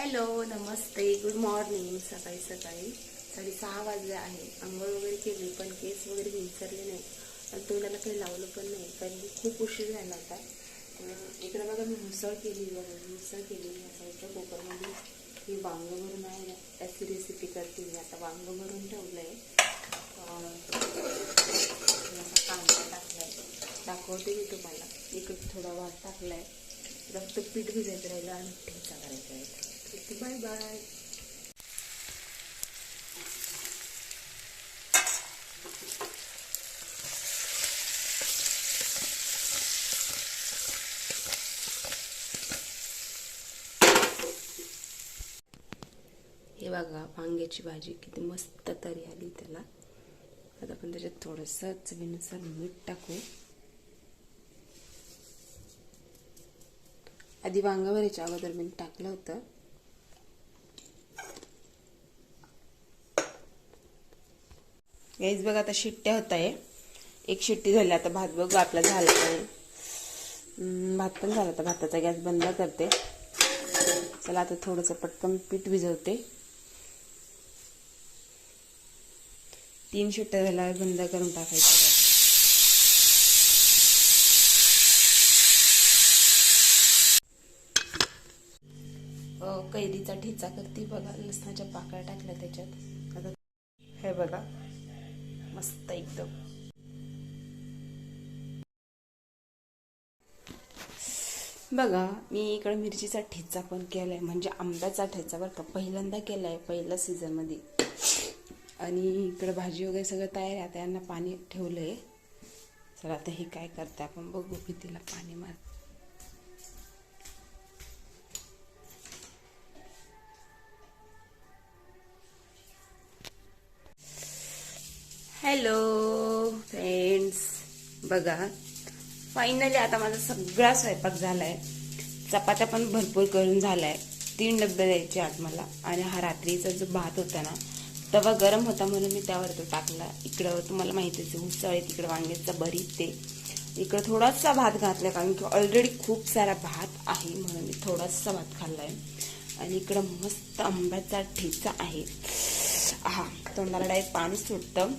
Hello नमस्ते good morning सकाळी सकाळी. साडेसहा वाजले आहे. आंघोळ वगैरे केली पण केस वगैरे विसरले नाही आणि तोंडाला काही लावलं पण नाही. कारण खूप उशीर झाला होता. इकडे बघा मी मिसळ केली बघा. मिसळ केली या कुकरमध्ये ही वांग भरून आहे. ना त्याची रेसिपी करते मी. आता वांग भरून ठेवलं आहे कांदा टाकलाय. दाखवते मी तुम्हाला. इकडे थोडा भात आहे फक्त पीठ भिजायचं राहिलं आणि ठेचा करायचा आहे. बाय बाय हे बघा वांग्याची भाजी किती मस्त तरी आली त्याला. आता आपण त्याच्यात थोडंसं चवीनुसार मीठ टाकू. आधी वांगा भरायच्या अगोदर मी टाकलं होतं. गाईज बघा आता शिट्ट्या होत आहे. एक शिट्टी झाली आता भात बघू आपला झाला आहे भात पण झाला आता भाताचा गॅस बंद करते. चला आता थोडंसं पटकन पीठ भिजवते तीन शिट्ट्या झाल्यावर बंद करून टाकायचं कैदीचा अ, कैरीचा ठेचा करते बघा लसणाच्या पाकळ्या टाकल्या त्याच्यात. आता हे बघा. मस्त एकदम. बघा मी इकडे मिरचीचा ठेचा पण केलाय म्हणजे आंब्याचा ठेचा बरं का पहिल्यांदा केलाय पहिल्या सीझनमध्ये आणि इकडे भाजी वगैरे सगळं तयार आहे आता यांना पाणी ठेवलंय. चला आता हे काय करते आपण बघू कितीला पाणी मार हॅलो फ्रेंड्स बघा फायनली आता माझा सगळा स्वयंपाक झाला आहे चपात्या पण भरपूर करून झाला आहे तीन डब्बे द्यायचे आज मला. आणि हा रात्रीचा जो भात होता ना तवा गरम होता म्हणून मी त्यावर तो टाकला. इकडं तुम्हाला माहितीच आहे उसळ तिकडं वांग्याचा भरीत ते. इकडं थोडासा भात घातला कारण की ऑलरेडी खूप सारा भात आहे म्हणून मी थोडासा भात खाल्ला आहे आणि इकडं मस्त आंब्याचा ठेचा आहे. हा तोंडाला डायरेक्ट पाणी सुटतं.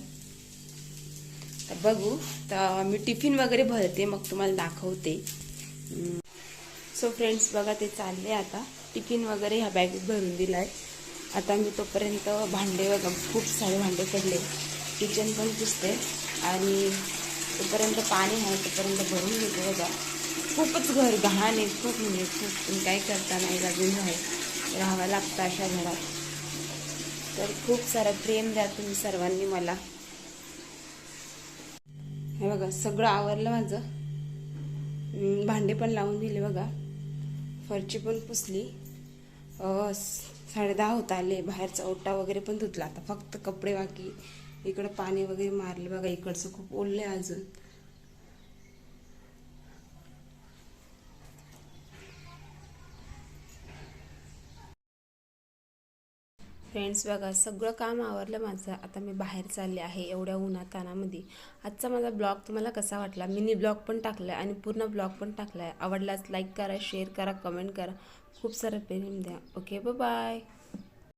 तर बघू. तर मी टिफिन वगैरे भरते मग तुम्हाला दाखवते. सो फ्रेंड्स बघा ते चालले आता. टिफिन वगैरे ह्या बॅगेत भरून दिलाय. आता मी तोपर्यंत भांडे वगैरे खूप सारे भांडे पडले. किचन पण पुसते. आणि तोपर्यंत पाणी आहे तोपर्यंत भरून घेतो बघा. खूपच घर घाण आहे खूप म्हणजे खूप. पण काय करता नाही लागून आहे. राहावं लागतं अशा घरात. तर खूप सारं प्रेम द्या तुम्ही सर्वांनी मला. हे बघा सगळं आवरलं माझं. भांडे पण लावून दिले बघा. फरची पण पुसली. अं, साडे दहा होत आले. बाहेरचा ओटा वगैरे पण धुतला. आता फक्त कपडे बाकी. इकडं पाणी वगैरे मारले बघा. इकडचं खूप ओलले अजून. फ्रेंड्स बघा सगळं काम आवरलं माझं. आता मी बाहेर चालले आहे एवढ्या उन्हातानामध्ये. आजचा माझा ब्लॉग तुम्हाला कसा वाटला? मिनी ब्लॉग पण टाकला आहे आणि पूर्ण ब्लॉग पण टाकला आहे आवडलाच लाईक करा शेअर करा कमेंट करा. खूप सारं प्रेम द्या. Okay bye